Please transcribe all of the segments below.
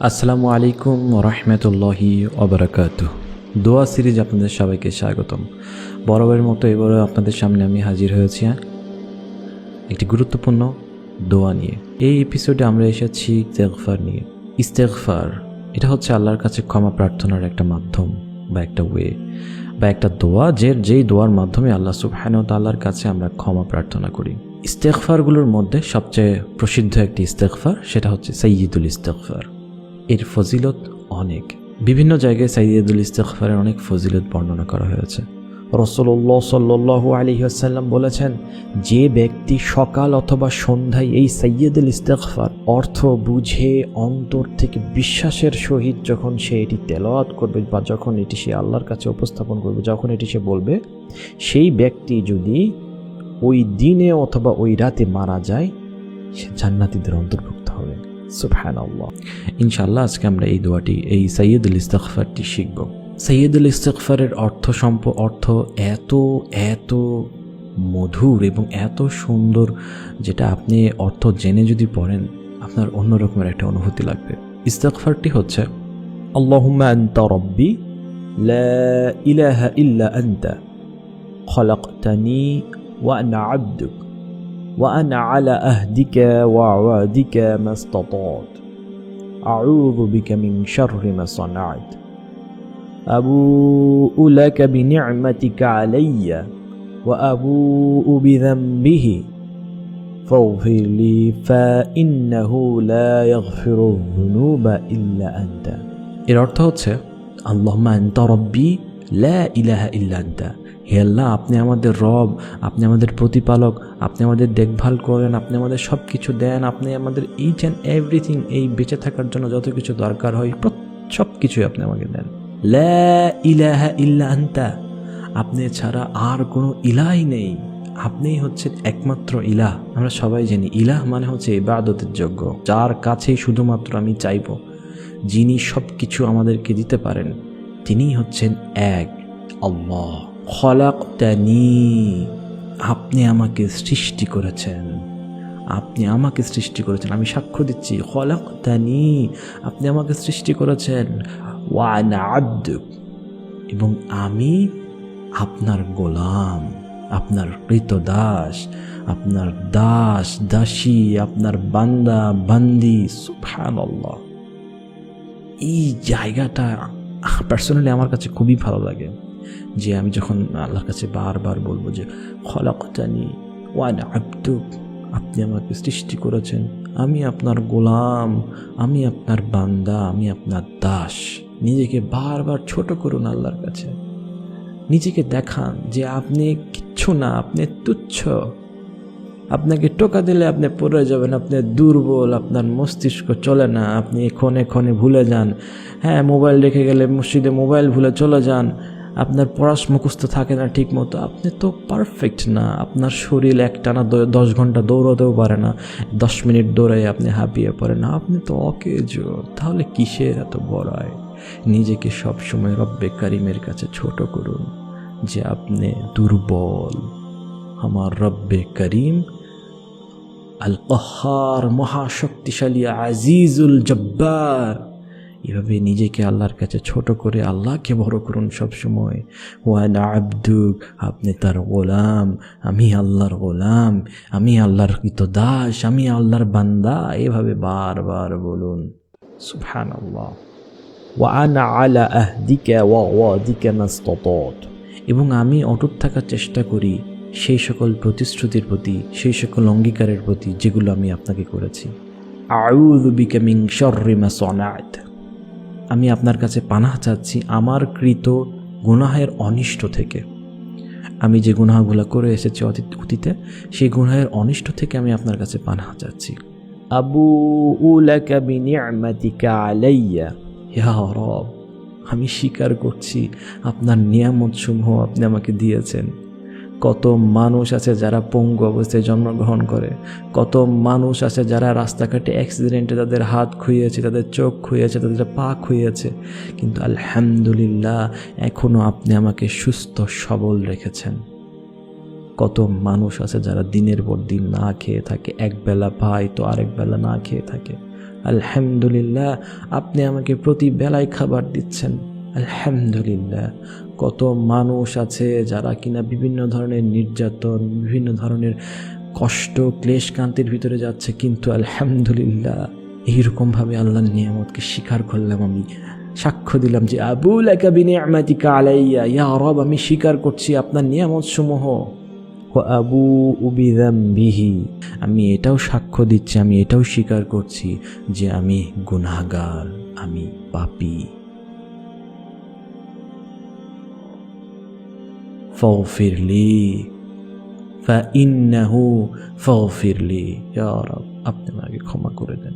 আসসালামু আলাইকুম রহমতুল্লাহি অবরাকাত দোয়া সিরিজ আপনাদের সবাইকে স্বাগতম। বরাবরের মতো এবারও আপনাদের সামনে আমি হাজির হয়েছি হ্যাঁ? একটি গুরুত্বপূর্ণ দোয়া নিয়ে। এই এপিসোডে আমরা এসেছি ইস্তেগফার নিয়ে। ইস্তেকফার এটা হচ্ছে আল্লাহর কাছে ক্ষমা প্রার্থনার একটা মাধ্যম বা একটা ওয়ে বা একটা দোয়া, যে, যেই দোয়ার মাধ্যমে আল্লাহ সুবহান তাল্লাহর কাছে আমরা ক্ষমা প্রার্থনা করি। ইস্তেগফারগুলোর মধ্যে সবচেয়ে প্রসিদ্ধ একটি ইস্তেগফার, সেটা হচ্ছে সৈয়দুল ইস্তেগফার। এর ফজিলত অনেক। বিভিন্ন জায়গায় সাইয়দুল ইস্তেগফারের অনেক ফজিলত বর্ণনা করা হয়েছে। রসল্লাহ সাল্লু আলী আসাল্লাম বলেছেন, যে ব্যক্তি সকাল অথবা সন্ধ্যায় এই সৈয়দুল ইস্তেগফার, অর্থ বুঝে, অন্তর থেকে বিশ্বাসের সহিত যখন সে এটি তেলাওয়াত করবে বা যখন এটি সে আল্লাহর কাছে উপস্থাপন করবে, যখন এটি সে বলবে, সেই ব্যক্তি যদি ওই দিনে অথবা ওই রাতে মারা যায়, সে জান্নাতিদের অন্তর্ভুক্ত সুফহান আল্লাহ ইনশাআল্লাহ আজকে আমরা এই দোয়াটি, এই সৈয়দুল ইস্তকফারটি শিখব। সৈয়দুল ইস্তকফারের অর্থ সম্প, অর্থ এত এত মধুর এবং এত সুন্দর যেটা আপনি অর্থ জেনে যদি পড়েন, আপনার অন্যরকমের একটা অনুভূতি লাগবে। ইস্তকফারটি হচ্ছে, আল্লাহুম্মা আনতা রব্বি, লা ইলাহা ইল্লা আনতা, খলাকতানি ওয়া আনা আবদুক। وأنا على أهدك وعوادك ما استطعت أعوذ بك من شر ما صنعت أبوء لك بنعمتك علي وأبوء بذنبه فاغفر لي فإنه لا يغفر الذنوب إلا أنت এর অর্থ হচ্ছে আল্লাহমা আনতা রব্বি লা ইলাহা ইল্লা আনতা হে আল্লাহ, আপনি আমাদের রব, আপনি আমাদের প্রতিপালক, আপনি আমাদের দেখভাল করেন, আপনি আমাদের সব কিছু দেন, আপনি আমাদের ইচ অ্যান্ড এভরিথিং এই বেঁচে থাকার জন্য যত কিছু দরকার হয় সব কিছুই আপনি আমাকে দেন। ইলাহা ইল্লা আপনি ছাড়া আর কোনো ইলাই নেই। আপনিই হচ্ছেন একমাত্র ইলাহ। আমরা সবাই জানি, ইলাহ মানে হচ্ছে ইবাদতের যোগ্য। যার কাছেই শুধুমাত্র আমি চাইব, যিনি সব কিছু আমাদেরকে দিতে পারেন, তিনিই হচ্ছেন এক, আল্লাহ। খলাক্তানি, আপনি আমাকে সৃষ্টি করেছেন। আপনি আমাকে সৃষ্টি করেছেন। আমি সাক্ষ্য দিচ্ছি, খলাক্তানি, আপনি আমাকে সৃষ্টি করেছেন। ওয়ান এবং আমি আপনার গোলাম, আপনার কৃতদাস, আপনার দাস, দাসী, আপনার বান্দা, বান্দি সুফানল্লাহ এই জায়গাটা পার্সোনালি আমার কাছে খুবই ভালো লাগে। যে আমি যখন আল্লাহর কাছে বারবার বলব যে, খলাকতানি ওয়ান আব্দুক আপনি আমাকে সৃষ্টি করেছেন। আমি আপনার গোলাম, আমি আপনার বান্দা, আমি আপনার দাস। নিজেকে বারবার ছোট করুন আল্লাহর কাছে। নিজেকে দেখান যে আপনি কিচ্ছু না, আপনি তুচ্ছ। আপনাকে টোকা দিলে আপনি পড়ে যাবেন, আপনি দুর্বল, আপনার মস্তিষ্ক চলে না, আপনি ক্ষণে ক্ষণে ভুলে যান। হ্যাঁ মোবাইল রেখে গেলে মসজিদে মোবাইল ভুলে চলে যান। আপনার পড়াশ মুখস্থ থাকে না ঠিক মতো আপনি তো পারফেক্ট না। আপনার শরীর একটানা দশ ঘণ্টা দৌড়াতেও পারে না। দশ মিনিট দৌড়াই আপনি হাঁপিয়ে পড়েন। না আপনি তো অকেজ। তাহলে কিসের এত বড়ায় নিজেকে সবসময় রব্বে কারিমের কাছে ছোট করুন, যে আপনি দুর্বল। আমার রব্বে করিম আল কহার মহাশক্তিশালী আজিজুল জব্বার এভাবে নিজেকে আল্লাহর কাছে ছোট করে আল্লাহকে বড় করুন সবসময়। ওয়ান আব্দুক, আপনি তার গোলাম, আমি আল্লাহর গোলাম, আমি আল্লাহর কৃত দাস, আমি আল্লাহর বান্দা, এভাবে বারবার বলুন। সুফান আল্লাহ ওয়ান আলা আহদিকা ওয়া ওয়াদিকা মাস্তত এবং আমি অটুট থাকার চেষ্টা করি সেই সকল প্রতিশ্রুতির প্রতি, সেই সকল অঙ্গীকারের প্রতি যেগুলো আমি আপনাকে করেছি। আউযু বিকা মিন শাররি মা সনাত। আমি আপনার কাছে পানাহ চাচ্ছি আমার কৃত গুনাহের অনিষ্ট থেকে। আমি যে গুনাহগুলো করে এসেছি অতীত অতীতে সেই গুনাহের অনিষ্ট থেকে আমি আপনার কাছে পানাহ চাচ্ছি। আবু উলাকা আলাইয়া। ইয়া রব আমি স্বীকার করছি আপনার নিয়ামত সমূহ আপনি আমাকে দিয়েছেন। কত মানুষ আছে যারা পঙ্গু অবস্থায় জন্মগ্রহণ করে, কত মানুষ আছে যারা রাস্তাঘাটে অ্যাক্সিডেন্টে তাদের হাত খুইয়েছে, তাদের চোখ খুইয়েছে, তাদের পা খুইয়েছে। কিন্তু আলহামদুলিল্লাহ এখনও আপনি আমাকে সুস্থ, সবল রেখেছেন। কত মানুষ আছে যারা দিনের পর দিন না খেয়ে থাকে, এক বেলা পায় তো আরেক বেলা না খেয়ে থাকে। আলহামদুলিল্লাহ, আপনি আমাকে প্রতি বেলায় খাবার দিচ্ছেন। আলহামদুলিল্লাহ। কত মানুষ আছে যারা কিনা বিভিন্ন ধরনের নির্যাতন, বিভিন্ন ধরনের কষ্ট ক্লেশ কান্তির ভিতরে যাচ্ছে, কিন্তু আলহামদুলিল্লাহ, এইরকমভাবে আল্লাহর নিয়ামতকে স্বীকার করলাম আমি। সাক্ষ্য দিলাম যে আবুল একাবিনে আমাতিকা আলাইয়া, ইয়া রব, আমি স্বীকার করছি আপনার নিয়ামত সমূহ আবু বিহি আমি এটাও সাক্ষ্য দিচ্ছি, আমি এটাও স্বীকার করছি যে আমি গুনাহগার, আমি পাপী। فاغفر لي فإنه فاغفر لي يا رب আপনি আমাকে ক্ষমা করে দেন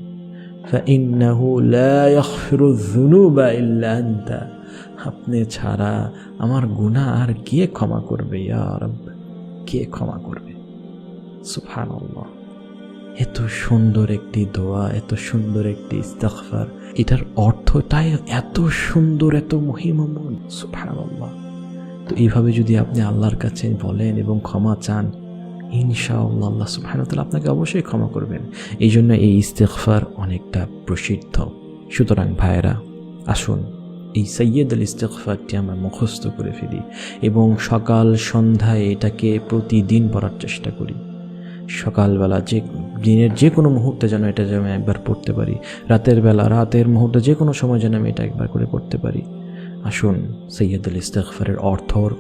فإنه لا يغفر الذنوب إلا أنت আপনি ছাড়া আমার গুনাহ আর কে ক্ষমা করবে ইয়া রব কে ক্ষমা করবে সুবহানাল্লাহ এত সুন্দর একটি দোয়া এত সুন্দর একটি ইস্তেগফার এটার অর্থটাই এত সুন্দর এত মহিমময় সুবহানাল্লাহ তো এইভাবে যদি আপনি আল্লাহর কাছে বলেন এবং ক্ষমা চান, ইনশাআল্লাহ আল্লাহ সুবহানাহু আপনাকে অবশ্যই ক্ষমা করবেন। এই জন্য এই ইস্তেগফার অনেকটা প্রসিদ্ধ। সুতরাং ভাইয়েরা, আসুন এই সৈয়দ আল ইস্তেগফারটি আমরা মুখস্থ করে ফেলি এবং সকাল সন্ধ্যায় এটাকে প্রতিদিন পড়ার চেষ্টা করি। সকালবেলা যে দিনের যে কোনো মুহূর্তে যেন এটা যেন একবার পড়তে পারি। রাতের বেলা, রাতের মুহূর্তে যে কোনো সময় যেন আমি এটা একবার করে পড়তে পারি। আসুন সৈয়দ আল ইস্তেগফারের অর্থর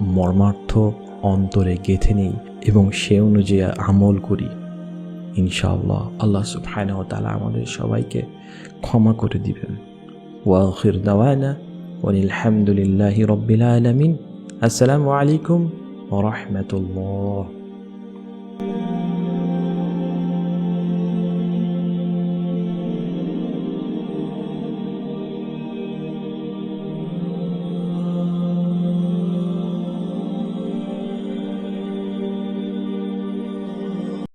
মর্মার্থ অন্তরে গেঁথে নেই এবং সে অনুযায়ী আমল করি। ইনশাআল্লাহ আল্লাহ সুবহানাহু ওয়া তাআলা আমাদের সবাইকে ক্ষমা করে দিবেন। ওয়াখির দাওয়ানা ওয়ালহামদুলিল্লাহি রব্বিল আলামিন। আসসালামু আলাইকুম ওয়া রাহমাতুল্লাহ।